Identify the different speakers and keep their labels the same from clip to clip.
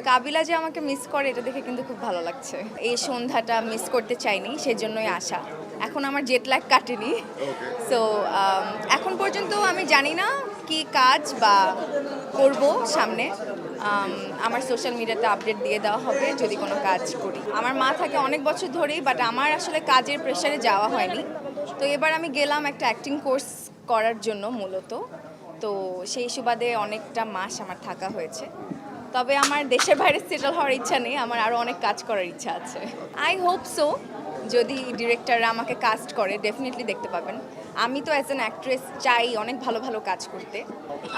Speaker 1: তবে কাবিলা যে আমাকে মিস করে এটা দেখে কিন্তু খুব ভালো লাগছে। এই সন্ধ্যাটা মিস করতে চাইনি সেজন্যই আসা এখন আমার জেট ল্যাগ কাটেনি। সো এখন পর্যন্ত আমি জানি না কি কাজ বা করব সামনে। Um, আমার সোশ্যাল মিডিয়াতে আপডেট দিয়ে দেওয়া হবে যদি কোনো কাজ করি। আমার মা থাকে অনেক বছর ধরেই বাট আমার আসলে কাজের প্রেশারে যাওয়া হয়নি। তো এবার আমি গেলাম একটা অ্যাক্টিং কোর্স করার জন্য মূলত। তো সেই সুবাদে অনেকটা মাস আমার থাকা হয়েছে। তবে আমার দেশের বাইরে সেটেল হওয়ার ইচ্ছা নেই আমার আরও অনেক কাজ করার ইচ্ছা আছে। আই হোপ সো যদি ডিরেক্টররা আমাকে কাস্ট করে ডেফিনেটলি দেখতে পাবেন। আমি তো অ্যাজ অ্যান অ্যাক্ট্রেস চাই অনেক ভালো ভালো কাজ করতে।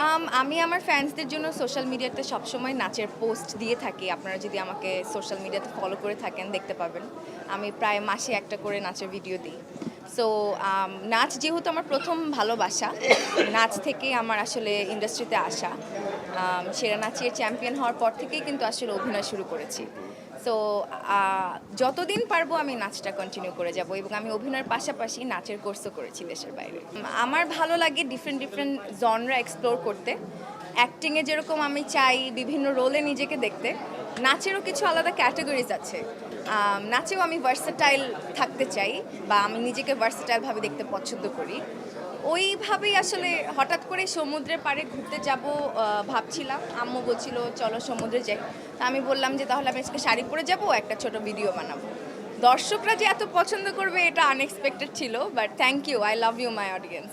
Speaker 1: Um, আমি আমার ফ্যান্সদের জন্য সোশ্যাল মিডিয়াতে সবসময় নাচের পোস্ট দিয়ে থাকি। আপনারা যদি আমাকে সোশ্যাল মিডিয়াতে ফলো করে থাকেন দেখতে পাবেন। আমি প্রায় মাসে একটা করে নাচের ভিডিও দিই। সো নাচ যেহেতু আমার প্রথম ভালোবাসা নাচ থেকে আমার আসলে ইন্ডাস্ট্রিতে আসা। Um, সেরা নাচের চ্যাম্পিয়ন হওয়ার পর থেকেই কিন্তু আসলে অভিনয় শুরু করেছি। সো যতদিন পারব আমি নাচটা কন্টিনিউ করে যাব এবং আমি অভিনয়ের পাশাপাশি নাচের কোর্সও করেছি দেশের বাইরে। আমার ভালো লাগে ডিফারেন্ট ডিফারেন্ট জনরা এক্সপ্লোর করতে। অ্যাক্টিংয়ে যেরকম আমি চাই, বিভিন্ন রোলে নিজেকে দেখতে, নাচেরও কিছু আলাদা ক্যাটাগরিজ আছে। নাচেও আমি ভার্সেটাইল থাকতে চাই বা আমি নিজেকে ভার্সেটাইলভাবে দেখতে পছন্দ করি। ওইভাবেই আসলে হঠাৎ করে সমুদ্রের পাড়ে ঘুরতে যাব ভাবছিলাম। আম্মু বলছিল, চলো সমুদ্রে যাই। তা আমি বললাম যে, তাহলে আমি আজকে শাড়ি পরে যাব, একটা ছোট ভিডিও বানাবো। দর্শকরা যে এত পছন্দ করবে, এটা আনএক্সপেক্টেড ছিল but thank you I love you my audience